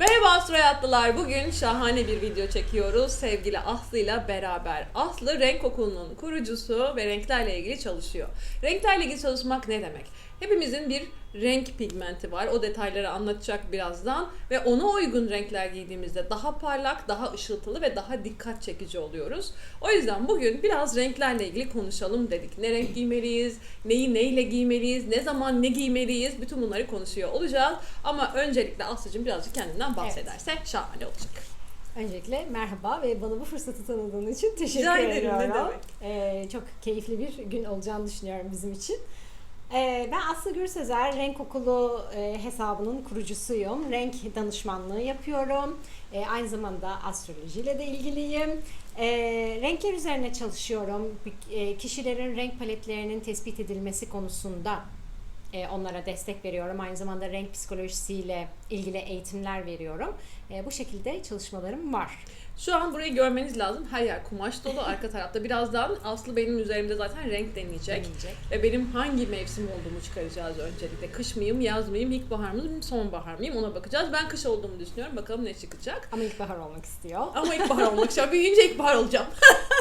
Merhaba Astro Hayatlılar. Bugün şahane bir video çekiyoruz sevgili Aslı ile beraber. Aslı Renk Okulu'nun kurucusu ve renklerle ilgili çalışıyor. Renklerle ilgili çalışmak ne demek? Hepimizin bir renk pigmenti var. O detayları anlatacak birazdan ve ona uygun renkler giydiğimizde daha parlak, daha ışıltılı ve daha dikkat çekici oluyoruz. O yüzden bugün biraz renklerle ilgili konuşalım dedik. Ne renk giymeliyiz, neyi neyle giymeliyiz, ne zaman ne giymeliyiz bütün bunları konuşuyor olacağız. Ama öncelikle Aslı'cığım birazcık kendinden bahsederse şahane olacak. Öncelikle merhaba ve bana bu fırsatı tanıdığın için teşekkür Rica ederim, ne ediyorum. Ee, çok keyifli bir gün olacağını düşünüyorum bizim için. Ee, ben Aslı Gürsezer, Renk Okulu e, hesabının kurucusuyum. Renk danışmanlığı yapıyorum. E, aynı zamanda astrolojiyle de ilgiliyim. E, renkler üzerine çalışıyorum. Kişilerin renk paletlerinin tespit edilmesi konusunda onlara destek veriyorum. Aynı zamanda renk psikolojisiyle ilgili eğitimler veriyorum. Bu şekilde çalışmalarım var. Şu an burayı görmeniz lazım. Her yer kumaş dolu. Arka tarafta birazdan Aslı benim üzerimde zaten renk deneyecek. Deneyecek. Ve benim hangi mevsim olduğumu çıkaracağız öncelikle. Kış mıyım, yaz mıyım, ilkbahar mıyım, sonbahar mıyım ona bakacağız. Ben kış olduğumu düşünüyorum. Bakalım ne çıkacak. Ama ilkbahar olmak istiyor. Ama ilkbahar olmak istiyorum. Büyüyünce ilkbahar olacağım.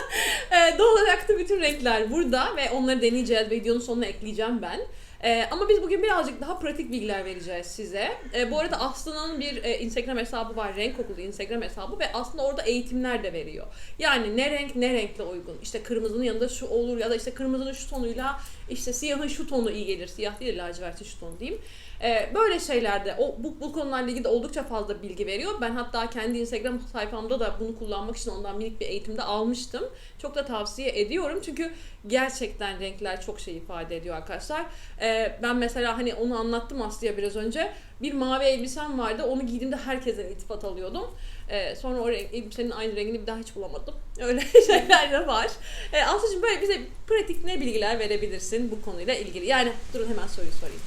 e, doğal olarak da bütün renkler burada ve onları deneyeceğiz. Videonun sonuna ekleyeceğim ben. E, ama biz bugün birazcık daha pratik bilgiler vereceğiz size. E, bu arada Aslı'nın bir e, Instagram hesabı var. Renk Okulu Instagram hesabı ve aslında orada eğitimler de veriyor. Yani ne renk ne renkle uygun. İşte kırmızının yanında şu olur ya da işte kırmızının şu tonuyla işte siyahın şu tonu iyi gelir. Siyah değil lacivertin şu tonu diyeyim. Ee, böyle şeylerde o bu, bu konularla ilgili de oldukça fazla bilgi veriyor. Ben hatta kendi Instagram sayfamda da bunu kullanmak için ondan minik bir eğitimde almıştım. Çok da tavsiye ediyorum çünkü gerçekten renkler çok şey ifade ediyor arkadaşlar. Ee, ben mesela hani onu anlattım Aslı'ya biraz önce. Bir mavi elbisem vardı. Onu giydiğimde herkesten iltifat alıyordum. Ee, sonra o renk, elbisenin aynı rengini bir daha hiç bulamadım. Öyle şeyler de var. Ee, Aslı'cığım böyle bize pratik ne bilgiler verebilirsin bu konuyla ilgili? Yani durun hemen soruyu sorayım.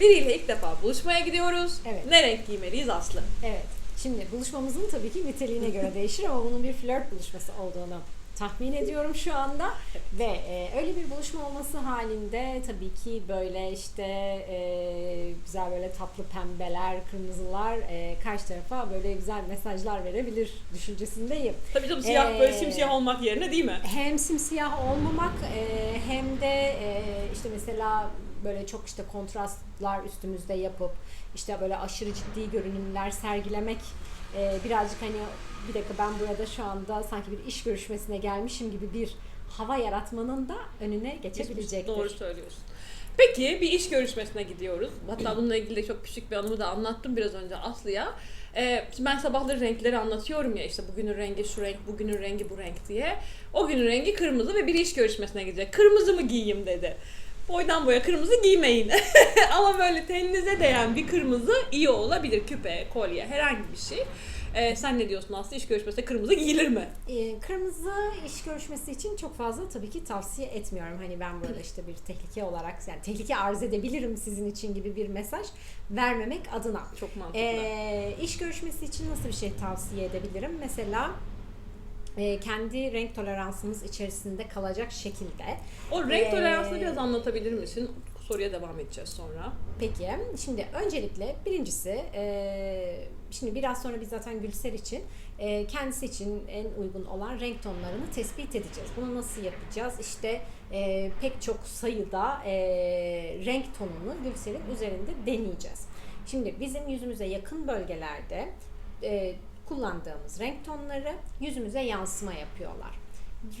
Biriyle ilk defa buluşmaya gidiyoruz. Evet. Ne renk giymeliyiz Aslı? Evet. Şimdi buluşmamızın tabii ki niteliğine göre değişir ama bunun bir flört buluşması olduğunu tahmin ediyorum şu anda. Ve e, öyle bir buluşma olması halinde tabii ki böyle işte e, güzel böyle tatlı pembeler, kırmızılar e, karşı tarafa böyle güzel mesajlar verebilir düşüncesindeyim. Tabii canım siyah böyle Ee, simsiyah olmak yerine değil mi? hem simsiyah olmamak e, hem de e, işte mesela böyle çok işte kontrastlar üstümüzde yapıp işte böyle aşırı ciddi görünümler sergilemek e, birazcık hani bir dakika ben burada şu anda sanki bir iş görüşmesine gelmişim gibi bir hava yaratmanın da önüne geçebilecektir. Doğru söylüyorsun. Peki bir iş görüşmesine gidiyoruz. Hatta bununla ilgili de çok küçük bir anımı da anlattım biraz önce Aslı'ya. Ee, şimdi ben sabahları renkleri anlatıyorum ya işte bugünün rengi şu renk, bugünün rengi bu renk diye. O günün rengi kırmızı ve bir iş görüşmesine gidecek. Kırmızı mı giyeyim dedi. Boydan boya kırmızı giymeyin. Ama böyle teninize değen bir kırmızı iyi olabilir. Küpe, kolye, herhangi bir şey. Ee, sen ne diyorsun Aslı? İş görüşmesinde kırmızı giyilir mi? E, kırmızı iş görüşmesi için çok fazla tabii ki tavsiye etmiyorum. Hani ben burada işte bir tehlike olarak yani tehlike arz edebilirim sizin için gibi bir mesaj vermemek adına. Çok mantıklı. Ee, iş görüşmesi için nasıl bir şey tavsiye edebilirim? Mesela e, kendi renk toleransımız içerisinde kalacak şekilde. o renk ee, toleransını biraz anlatabilir misin? Soruya devam edeceğiz sonra. Peki, şimdi öncelikle birincisi, e, şimdi biraz sonra biz zaten Gülser için e, kendisi için en uygun olan renk tonlarını tespit edeceğiz. Bunu nasıl yapacağız? İşte e, pek çok sayıda e, renk tonunu Gülser'in üzerinde deneyeceğiz. Şimdi bizim yüzümüze yakın bölgelerde e, kullandığımız renk tonları yüzümüze yansıma yapıyorlar.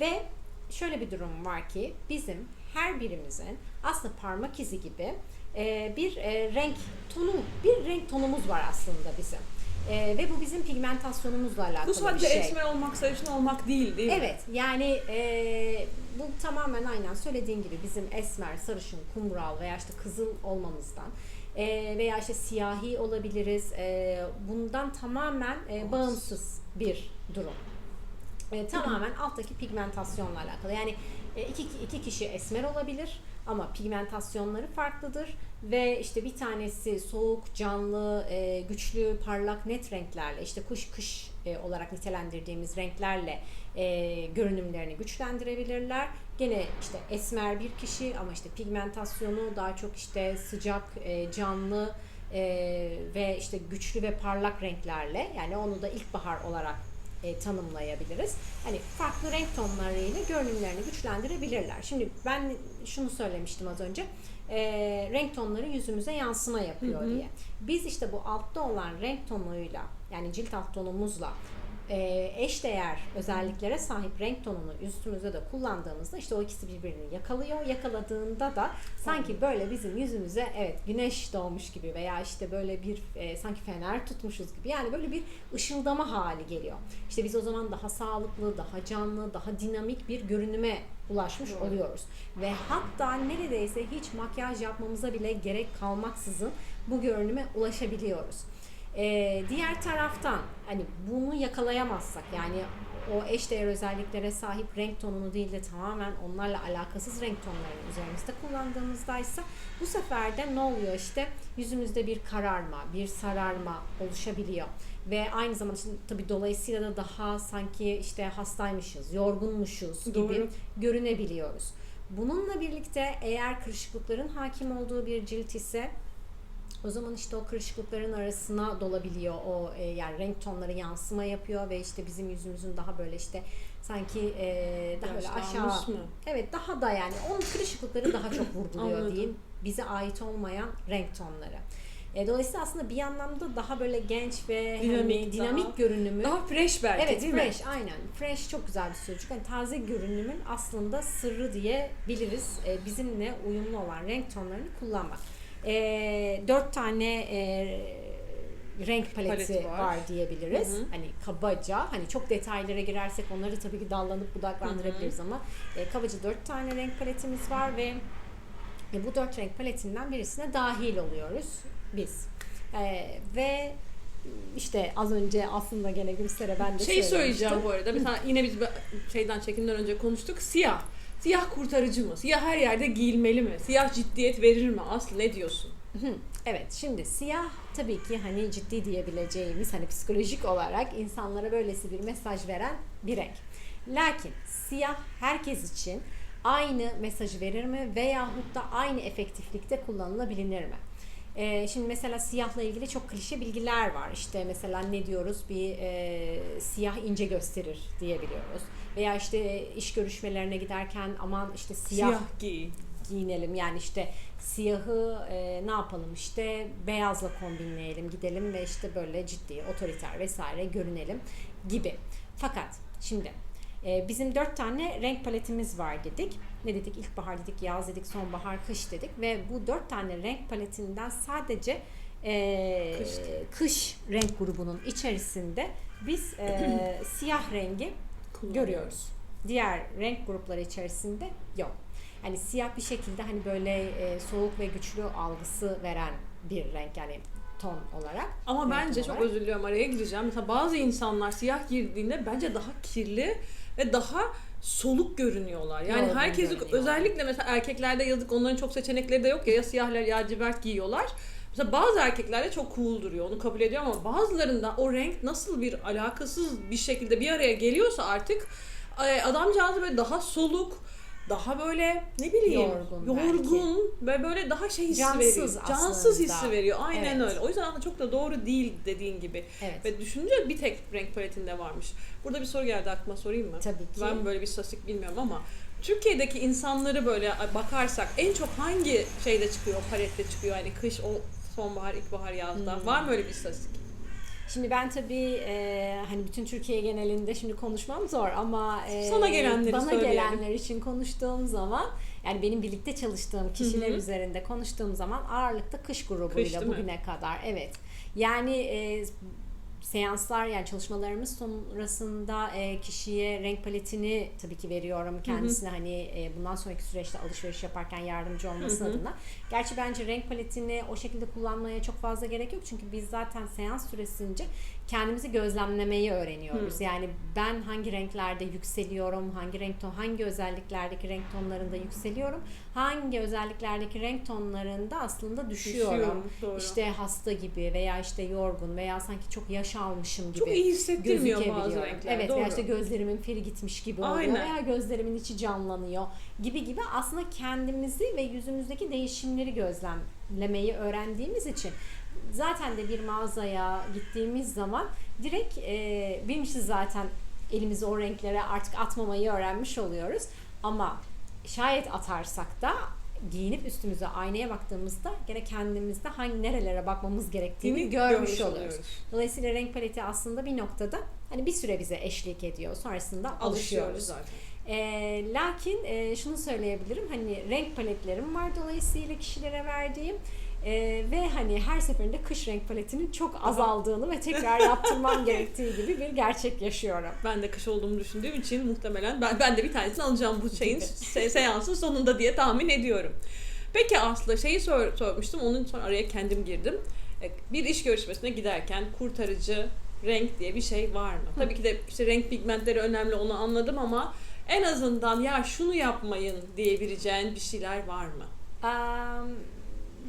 Ve şöyle bir durum var ki bizim her birimizin aslında parmak izi gibi e, bir e, renk tonu, bir renk tonumuz var aslında bizim. E, ve bu bizim pigmentasyonumuzla alakalı Bu sadece bir şey. esmer olmak, sarışın olmak değil değil mi? Evet yani e, bu tamamen aynen söylediğin gibi bizim esmer, sarışın, kumral veya işte kızıl olmamızdan e, veya işte siyahi olabiliriz. E, bundan tamamen e, bağımsız bir durum. E, tamamen alttaki pigmentasyonla alakalı. Yani iki, iki kişi esmer olabilir ama pigmentasyonları farklıdır ve işte bir tanesi soğuk, canlı, e, güçlü, parlak, net renklerle işte kuş kış e, olarak nitelendirdiğimiz renklerle e, görünümlerini güçlendirebilirler. Gene işte esmer bir kişi ama işte pigmentasyonu daha çok işte sıcak, e, canlı e, ve işte güçlü ve parlak renklerle yani onu da ilkbahar olarak e, tanımlayabiliriz. Hani farklı renk tonlarıyla görünümlerini güçlendirebilirler. Şimdi ben şunu söylemiştim az önce. E, renk tonları yüzümüze yansıma yapıyor diye. Biz işte bu altta olan renk tonuyla yani cilt alt tonumuzla e, eşdeğer özelliklere sahip renk tonunu üstümüzde de kullandığımızda işte o ikisi birbirini yakalıyor. Yakaladığında da sanki böyle bizim yüzümüze evet güneş doğmuş gibi veya işte böyle bir e, sanki fener tutmuşuz gibi yani böyle bir ışıldama hali geliyor. İşte biz o zaman daha sağlıklı, daha canlı, daha dinamik bir görünüme ulaşmış Doğru. oluyoruz. Ve hatta neredeyse hiç makyaj yapmamıza bile gerek kalmaksızın bu görünüme ulaşabiliyoruz. Ee, diğer taraftan hani bunu yakalayamazsak yani o eşdeğer özelliklere sahip renk tonunu değil de tamamen onlarla alakasız renk tonlarını üzerimizde kullandığımızdaysa bu sefer de ne oluyor işte yüzümüzde bir kararma, bir sararma oluşabiliyor. Ve aynı zamanda şimdi tabii dolayısıyla da daha sanki işte hastaymışız, yorgunmuşuz gibi Doğru. görünebiliyoruz. Bununla birlikte eğer kırışıklıkların hakim olduğu bir cilt ise o zaman işte o kırışıklıkların arasına dolabiliyor o e, yani renk tonları yansıma yapıyor ve işte bizim yüzümüzün daha böyle işte sanki e, daha böyle aşağı mı? evet daha da yani onun kırışıklıkları daha çok vurguluyor Anladım. diyeyim bize ait olmayan renk tonları. E, dolayısıyla aslında bir anlamda daha böyle genç ve Dinamik, dinamik, dinamik daha- görünümü Daha fresh belki Evet değil mi? fresh aynen. Fresh çok güzel bir sözcük. Hani taze görünümün aslında sırrı diyebiliriz. Ee, bizimle uyumlu olan renk tonlarını kullanmak. Ee, dört tane e, renk paleti, Paleti var. var. diyebiliriz. Hı hı. Hani kabaca hani çok detaylara girersek onları tabii ki dallanıp budaklandırabiliriz ama e, kabaca dört tane renk paletimiz var ve e, bu dört renk paletinden birisine dahil oluyoruz biz. E, ve işte az önce aslında gene Gülser'e ben de Şey söyleyeceğim bu arada. Mesela yine biz bir şeyden çekimden önce konuştuk. Siyah. Siyah kurtarıcı mı? Siyah her yerde giyilmeli mi? Siyah ciddiyet verir mi? Aslı ne diyorsun? Evet şimdi siyah tabii ki hani ciddi diyebileceğimiz hani psikolojik olarak insanlara böylesi bir mesaj veren bir renk. Lakin siyah herkes için aynı mesajı verir mi veyahut da aynı efektiflikte kullanılabilir mi? Ee, şimdi mesela siyahla ilgili çok klişe bilgiler var. İşte mesela ne diyoruz? Bir e, siyah ince gösterir diyebiliyoruz. Veya işte iş görüşmelerine giderken aman işte Siyah, siyah giy. giyinelim. Yani işte siyahı e, ne yapalım işte beyazla kombinleyelim gidelim ve işte böyle ciddi, otoriter vesaire görünelim gibi. Fakat şimdi e, bizim dört tane renk paletimiz var dedik. Ne dedik? İlkbahar dedik, yaz dedik, sonbahar, kış dedik ve bu dört tane renk paletinden sadece e, Kış. kış renk grubunun içerisinde biz e, siyah rengi görüyoruz. Diğer renk grupları içerisinde yok. Hani siyah bir şekilde hani böyle e, soğuk ve güçlü algısı veren bir renk yani ton olarak. Ama bence çok olarak. özür diliyorum araya gireceğim. Mesela bazı insanlar siyah girdiğinde bence daha kirli ve daha soluk görünüyorlar. Yani Yorgun herkes görünüyorlar. özellikle mesela erkeklerde yazık onların çok seçenekleri de yok ya ya siyahlar ya lacivert giyiyorlar. Mesela bazı erkeklerde çok cool duruyor onu kabul ediyorum ama bazılarında o renk nasıl bir alakasız bir şekilde bir araya geliyorsa artık e, adamcağızı böyle daha soluk daha böyle ne bileyim Yorgun yorgun ve böyle daha şey hissi Cansız veriyor. Cansız aslında. hissi veriyor. Aynen Evet. öyle. O yüzden aslında çok da doğru değil dediğin gibi. Evet. Ve düşününce bir tek renk paletinde varmış. Burada bir soru geldi aklıma sorayım mı? Tabii ki. Ben böyle bir istatistik bilmiyorum ama Türkiye'deki insanları böyle bakarsak en çok hangi şeyde çıkıyor, palette çıkıyor? Yani kış, o sonbahar, ilkbahar, yazda. Hmm. Var mı öyle bir istatistik? Şimdi ben tabii e, hani bütün Türkiye genelinde şimdi konuşmam zor ama e, Sana gelenleri bana söyleyelim. gelenler için konuştuğum zaman yani benim birlikte çalıştığım kişiler Hı hı. üzerinde konuştuğum zaman ağırlıkta kış Kış grubuyla mi? bugüne kadar evet. Yani e, seanslar yani çalışmalarımız sonrasında e, kişiye renk paletini tabii ki veriyorum kendisine hani e, bundan sonraki süreçte alışveriş yaparken yardımcı olması Hı hı. adına. Gerçi bence renk paletini o şekilde kullanmaya çok fazla gerek yok çünkü biz zaten seans süresince kendimizi gözlemlemeyi öğreniyoruz. Hı. Yani ben hangi renklerde yükseliyorum, hangi renk ton, hangi özelliklerdeki renk tonlarında yükseliyorum, hangi özelliklerdeki renk tonlarında aslında düşüyorum. Doğru. İşte hasta gibi veya işte yorgun veya sanki çok yaş almışım gibi. Çok iyi hissettirmiyor bazı renkler. Evet doğru. veya işte gözlerimin feri gitmiş gibi oluyor Aynen. veya gözlerimin içi canlanıyor gibi gibi aslında kendimizi ve yüzümüzdeki değişimleri gözlemlemeyi öğrendiğimiz için zaten de bir mağazaya gittiğimiz zaman direkt e, birincisi zaten elimizi o renklere artık atmamayı öğrenmiş oluyoruz. Ama şayet atarsak da giyinip üstümüze aynaya baktığımızda gene kendimizde hangi nerelere bakmamız gerektiğini Değil mi? görmüş oluyoruz. Dolayısıyla renk paleti aslında bir noktada hani bir süre bize eşlik ediyor. Sonrasında Alışıyoruz alışıyoruz. zaten. E, lakin e, şunu söyleyebilirim hani renk paletlerim var dolayısıyla kişilere verdiğim E, ve hani her seferinde kış renk paletinin çok azaldığını ve tekrar yaptırmam gerektiği gibi bir gerçek yaşıyorum. Ben de kış olduğumu düşündüğüm için muhtemelen ben, ben de bir tanesini alacağım bu şeyin se- seansın sonunda diye tahmin ediyorum. Peki Aslı şeyi sor, sormuştum onun sonra araya kendim girdim. E, Bir iş görüşmesine giderken kurtarıcı renk diye bir şey var mı? Tabii ki de işte renk pigmentleri önemli onu anladım ama en azından ya şunu yapmayın diyebileceğin bir şeyler var mı? Am,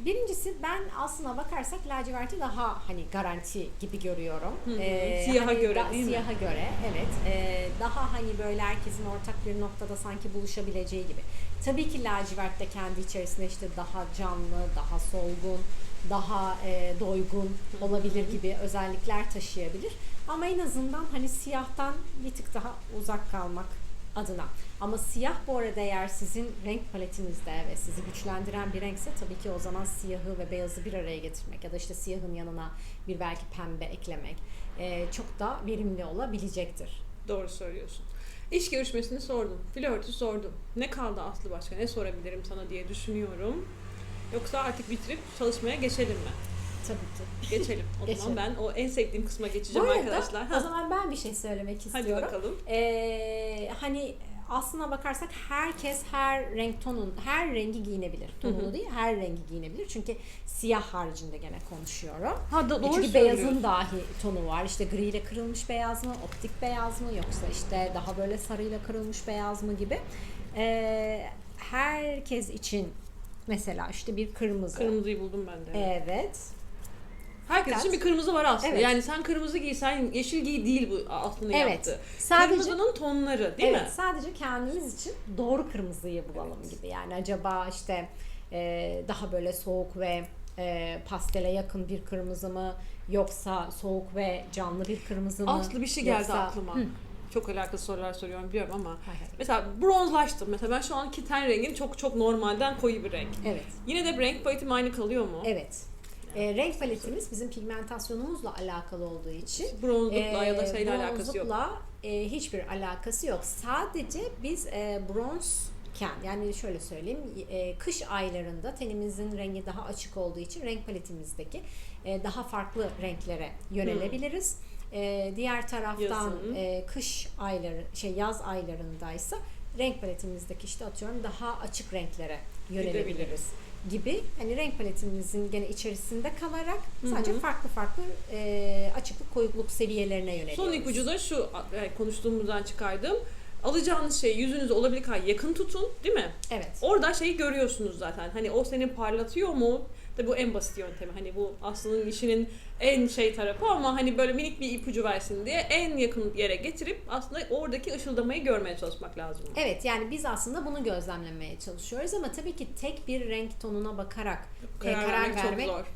Birincisi ben aslına bakarsak laciverti daha hani garanti gibi görüyorum. Hı hı. Ee, Siyaha hani göre da- değil mi? Siyaha göre evet. Ee, daha hani böyle herkesin ortak bir noktada sanki buluşabileceği gibi. Tabii ki lacivert de kendi içerisinde işte daha canlı, daha solgun, daha e, doygun olabilir gibi özellikler taşıyabilir. Ama en azından hani siyahtan bir tık daha uzak kalmak adına. Ama siyah bu arada eğer sizin renk paletinizde ve sizi güçlendiren bir renkse tabii ki o zaman siyahı ve beyazı bir araya getirmek ya da işte siyahın yanına bir belki pembe eklemek e, çok da verimli olabilecektir. Doğru söylüyorsun. İş görüşmesini sordum. Flörtü sordum. Ne kaldı Aslı başka? Ne sorabilirim sana diye düşünüyorum. Yoksa artık bitirip çalışmaya geçelim mi? Tabii ki. Geçelim. O Geçelim. zaman ben o en sevdiğim kısma Bu geçeceğim arada arkadaşlar. o Ha, zaman ben bir şey söylemek Hadi istiyorum. bakalım. Ee, hani aslına bakarsak herkes her renk tonun, her rengi giyinebilir. Tonunu değil, her rengi giyinebilir. Çünkü siyah haricinde gene konuşuyorum. Ha da, doğru Çünkü beyazın dahi tonu var. İşte griyle kırılmış beyaz mı, optik beyaz mı yoksa işte daha böyle sarıyla kırılmış beyaz mı gibi. Ee, herkes için mesela işte bir kırmızı. Kırmızıyı buldum ben de. Evet. Herkes için bir kırmızı var aslında. Evet. Yani sen kırmızı giysen yeşil giy değil bu aslında Evet. yaptı. Sadece Kırmızının tonları değil evet, mi? sadece kendimiz için doğru kırmızıyı bulalım gibi. Yani acaba işte e, daha böyle soğuk ve e, pastele yakın bir kırmızı mı yoksa soğuk ve canlı bir kırmızı mı? Aslı bir şey geldi Yoksa- aklıma. Hı. Çok alakalı sorular soruyorum biliyorum ama. Hay hay. Mesela bronzlaştım. Mesela ben şu anki ten rengim çok çok normalden koyu bir renk. Evet. Yine de renk paletim aynı kalıyor mu? Evet. E, renk paletimiz bizim pigmentasyonumuzla alakalı olduğu için Bronzlukla ya da e, şeyle alakası yok. bronzlukla, e, hiçbir alakası yok. Sadece biz e, bronzken yani şöyle söyleyeyim e, kış aylarında tenimizin rengi daha açık olduğu için renk paletimizdeki e, daha farklı renklere yönelebiliriz. E, diğer taraftan Yazın. e, kış ayları şey yaz aylarındaysa renk paletimizdeki işte atıyorum daha açık renklere yönelebiliriz Gidebiliriz. Gibi hani renk paletimizin gene içerisinde kalarak sadece Hı hı. farklı farklı e, açıklık koyukluk seviyelerine yöneliyoruz. Son ipucu da şu yani konuştuğumuzdan çıkardım. Alacağınız şeyi yüzünüze olabildiği kadar yakın tutun değil mi? Evet. Orada şeyi görüyorsunuz zaten. Hani o seni parlatıyor mu? Tabii bu en basit yöntemi. Hani bu aslında işinin en şey tarafı ama hani böyle minik bir ipucu versin diye en yakın yere getirip aslında oradaki ışıldamayı görmeye çalışmak lazım. Evet yani biz aslında bunu gözlemlemeye çalışıyoruz ama tabii ki tek bir renk tonuna bakarak e, Karar, karar, vermek, vermek çok zor.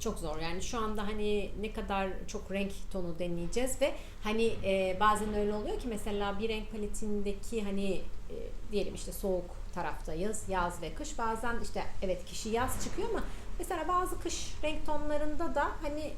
çok zor. Yani şu anda hani ne kadar çok renk tonu deneyeceğiz ve hani e, bazen öyle oluyor ki mesela bir renk paletindeki hani e, diyelim işte soğuk taraftayız yaz ve kış bazen işte evet kişi yaz çıkıyor ama mesela bazı kış renk tonlarında da hani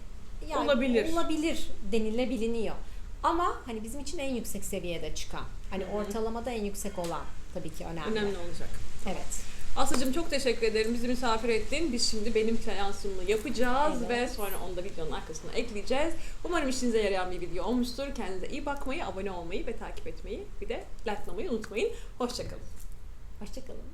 yani Olabilir. olabilir denilebiliniyor. Ama hani bizim için en yüksek seviyede çıkan hani ortalamada en yüksek olan tabii ki önemli. Önemli olacak. Evet. Aslıcığım çok teşekkür ederim. Bizi misafir ettin. Biz şimdi benim seansımı yapacağız Evet. ve sonra onu da videonun arkasına ekleyeceğiz. Umarım işinize yarayan bir video olmuştur. Kendinize iyi bakmayı, abone olmayı ve takip etmeyi bir de likelamayı unutmayın. Hoşçakalın. Hoşçakalın.